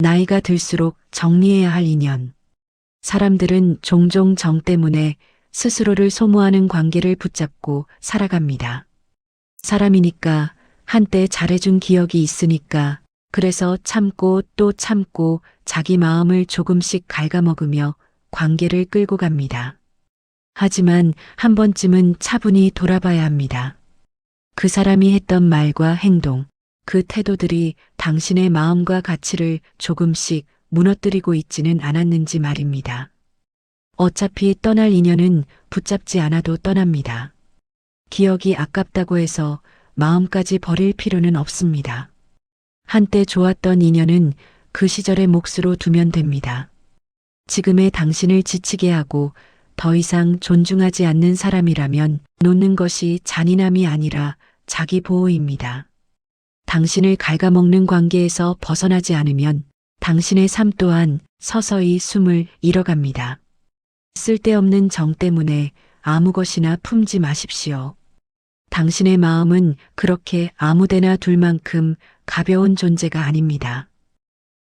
나이가 들수록 정리해야 할 인연. 사람들은 종종 정 때문에 스스로를 소모하는 관계를 붙잡고 살아갑니다. 사람이니까 한때 잘해준 기억이 있으니까 그래서 참고 또 참고 자기 마음을 조금씩 갉아먹으며 관계를 끌고 갑니다. 하지만 한 번쯤은 차분히 돌아봐야 합니다. 그 사람이 했던 말과 행동, 그 태도들이 당신의 마음과 가치를 조금씩 무너뜨리고 있지는 않았는지 말입니다. 어차피 떠날 인연은 붙잡지 않아도 떠납니다. 기억이 아깝다고 해서 마음까지 버릴 필요는 없습니다. 한때 좋았던 인연은 그 시절의 몫으로 두면 됩니다. 지금의 당신을 지치게 하고 더 이상 존중하지 않는 사람이라면 놓는 것이 잔인함이 아니라 자기 보호입니다. 당신을 갉아먹는 관계에서 벗어나지 않으면 당신의 삶 또한 서서히 숨을 잃어갑니다. 쓸데없는 정 때문에 아무 것이나 품지 마십시오. 당신의 마음은 그렇게 아무데나 둘 만큼 가벼운 존재가 아닙니다.